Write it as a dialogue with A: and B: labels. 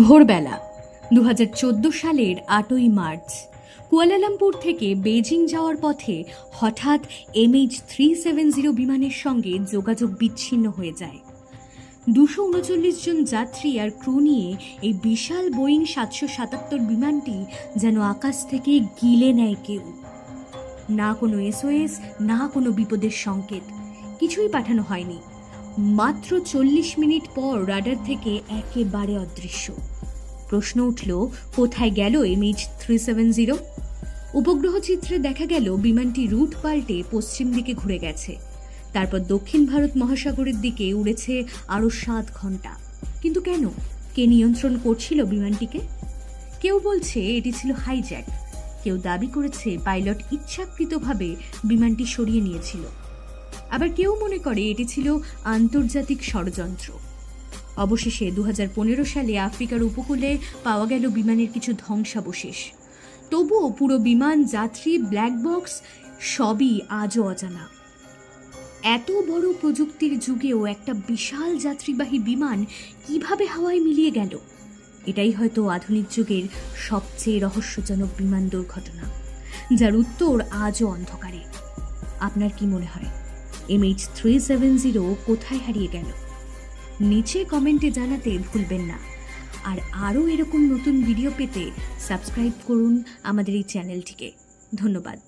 A: ভোরবেলা দু হাজার চোদ্দ সালের আটই মার্চ, কুয়ালালামপুর থেকে বেজিং যাওয়ার পথে হঠাৎ এমএইচ থ্রি সেভেন জিরো বিমানের সঙ্গে যোগাযোগ বিচ্ছিন্ন হয়ে যায়। দুশো উনচল্লিশ জন যাত্রী আর ক্রু নিয়ে এই বিশাল বোয়িং সাতশো সাতাত্তর বিমানটি যেন আকাশ থেকে গিলে নেয় কেউ। না কোনো এসওএস, না কোনো বিপদের সংকেত, কিছুই পাঠানো হয়নি। মাত্র চল্লিশ মিনিট পর রাডার থেকে একেবারে অদৃশ্য। প্রশ্ন উঠল, কোথায় গেল এমএইচ থ্রি সেভেন জিরো? উপগ্রহ চিত্রে দেখা গেল বিমানটি রুট পাল্টে পশ্চিম দিকে ঘুরে গেছে। তারপর দক্ষিণ ভারত মহাসাগরের দিকে উড়েছে আরও সাত ঘণ্টা। কিন্তু কেন? কে নিয়ন্ত্রণ করছিল বিমানটিকে? কেউ বলছে এটি ছিল হাইজ্যাক কেউ দাবি করেছে পাইলট ইচ্ছাকৃতভাবে বিমানটি সরিয়ে নিয়েছিল। আবার কেউ মনে করে এটি ছিল আন্তর্জাতিক ষড়যন্ত্র। অবশেষে দু হাজার পনেরো সালে আফ্রিকার উপকূলে পাওয়া গেল বিমানের কিছু ধ্বংসাবশেষ। তবুও পুরো বিমান, যাত্রী ব্ল্যাক বক্স সবই আজও অজানা। এত বড় প্রযুক্তির যুগেও একটা বিশাল যাত্রীবাহী বিমান কীভাবে হাওয়ায় মিলিয়ে গেল? এটাই হয়তো আধুনিক যুগের সবচেয়ে রহস্যজনক বিমান দুর্ঘটনা, যার উত্তর আজও অন্ধকারে। আপনার কি মনে হয়? এমএইচ থ্রি সেভেন জিরো কোথায় হারিয়ে গেল? নিচে কমেন্টে জানাতে ভুলবেন না। আর আরও এরকম নতুন ভিডিও পেতে সাবস্ক্রাইব করুন আমাদের এই চ্যানেলটিকে ধন্যবাদ।